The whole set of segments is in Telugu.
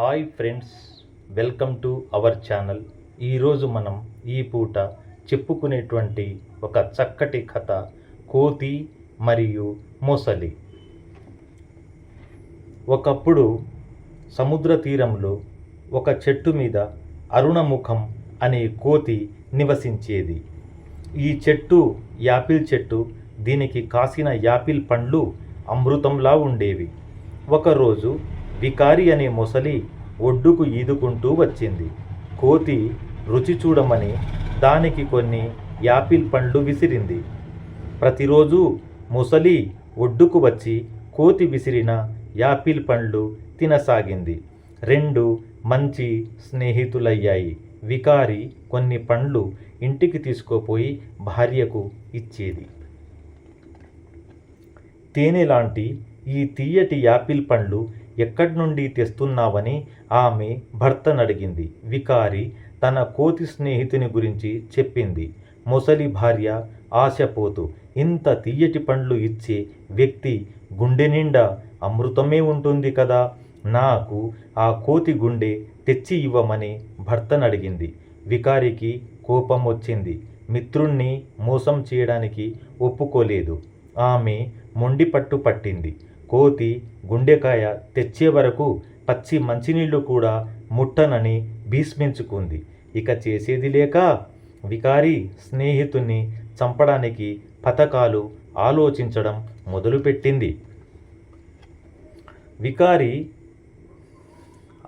Hi friends welcome to our channel. ఈరోజు మనం ఈ పూట చెప్పుకునేటువంటి ఒక చక్కటి కథ కోతి మరియు మొసలి. ఒకప్పుడు సముద్ర తీరంలో ఒక చెట్టు మీద అరుణముఖం అనే కోతి నివసించేది. ఈ చెట్టు యాపిల్ చెట్టు దీనికి కాసిన యాపిల్ పండ్లు అమృతంలా ఉండేవి. ఒకరోజు వికారి అనే మొసలి ఒడ్డుకు ఈదుకుంటూ వచ్చింది. కోతి రుచి చూడమని దానికి కొన్ని యాపిల్ పండ్లు విసిరింది. ప్రతిరోజు ముసలి ఒడ్డుకు వచ్చి కోతి విసిరిన యాపిల్ పండ్లు తినసాగింది. రెండు మంచి స్నేహితులయ్యాయి. వికారి కొన్ని పండ్లు ఇంటికి తీసుకుపోయి భార్యకు ఇచ్చేది. తేనె లాంటి ఈ తీయటి యాపిల్ పండ్లు ఎక్కడి నుండి తెస్తున్నావని ఆమె భర్తనడిగింది. వికారి తన కోతి స్నేహితుని గురించి చెప్పింది. మొసలి భార్య ఆశపోతూ ఇంత తీయటి పండ్లు ఇచ్చే వ్యక్తి గుండె నిండా అమృతమే ఉంటుంది కదా? నాకు ఆ కోతి గుండె తెచ్చి ఇవ్వమని భర్తనడిగింది. వికారికి కోపం వచ్చింది మిత్రుణ్ణి మోసం చేయడానికి ఒప్పుకోలేదు. ఆమె మొండి పట్టు పట్టింది. కోతి గుండెకాయ తెచ్చే వరకు పచ్చి మంచినీళ్ళు కూడా ముట్టనని భీష్మించుకుంది. ఇక చేసేది లేక వికారి స్నేహితుణ్ణి చంపడానికి పథకాలు ఆలోచించడం మొదలుపెట్టింది. వికారి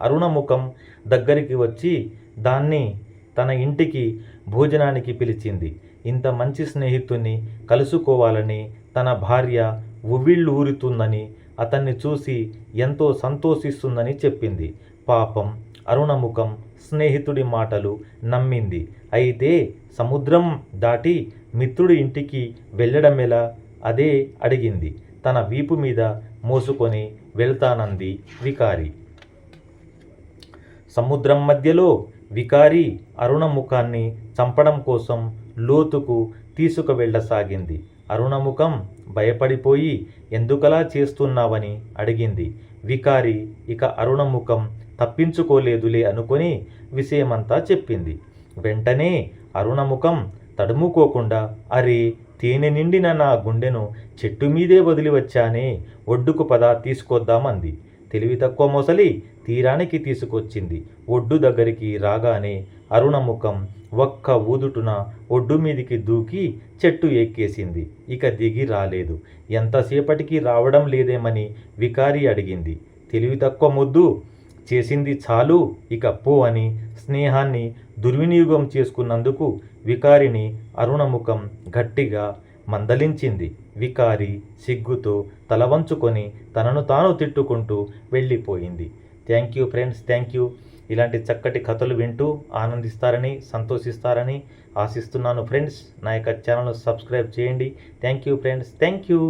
అరుణముఖం దగ్గరికి వచ్చి దాన్ని తన ఇంటికి భోజనానికి పిలిచింది. ఇంత మంచి స్నేహితుణ్ణి కలుసుకోవాలని తన భార్య ఉవ్విళ్ళు ఊరుతుందని అతన్ని చూసి ఎంతో సంతోషిస్తుందని చెప్పింది. పాపం అరుణముఖం స్నేహితుడి మాటలు నమ్మింది. అయితే సముద్రం దాటి మిత్రుడి ఇంటికి వెళ్ళడమెలా? అదే అడిగింది. తన వీపు మీద మోసుకొని వెళ్తానంది వికారి. సముద్రం మధ్యలో వికారి అరుణముఖాన్ని చంపడం కోసం లోతుకు తీసుకువెళ్ళసాగింది. అరుణముఖం భయపడిపోయి ఎందుకలా చేస్తున్నావని అడిగింది. వికారి ఇక అరుణముఖం తప్పించుకోలేదులే అనుకొని విషయమంతా చెప్పింది. వెంటనే అరుణముఖం తడుముకోకుండా అరే తేనె నిండిన నా గుండెను చెట్టు మీదే వదిలి వచ్చానే ఒడ్డుకు పద తీసుకొద్దామంది తెలివి తక్కువ మొసలి తీరానికి తీసుకొచ్చింది. ఒడ్డు దగ్గరికి రాగానే అరుణముఖం ఒక్క ఊదుటున ఒడ్డు మీదికి దూకి చెట్టు ఎక్కేసింది. ఇక దిగి రాలేదు. ఎంతసేపటికి రావడం లేదేమని వికారి అడిగింది. తెలివి తక్కువ ముద్దు. చేసింది చాలు. ఇక పో అని స్నేహాన్ని దుర్వినియోగం చేసుకున్నందుకు వికారిని అరుణముఖం గట్టిగా మందలించింది. వికారి సిగ్గుతో తలవంచుకొని తనను తాను తిట్టుకుంటూ వెళ్ళిపోయింది. Thank you friends thank you ఇలాంటి చక్కటి కథలు వింటూ ఆనందిస్తారని సంతోషిస్తారని ఆశిస్తున్నాను ఫ్రెండ్స్ నా యొక్క ఛానల్ సబ్స్క్రైబ్ చేయండి. Thank you friends thank you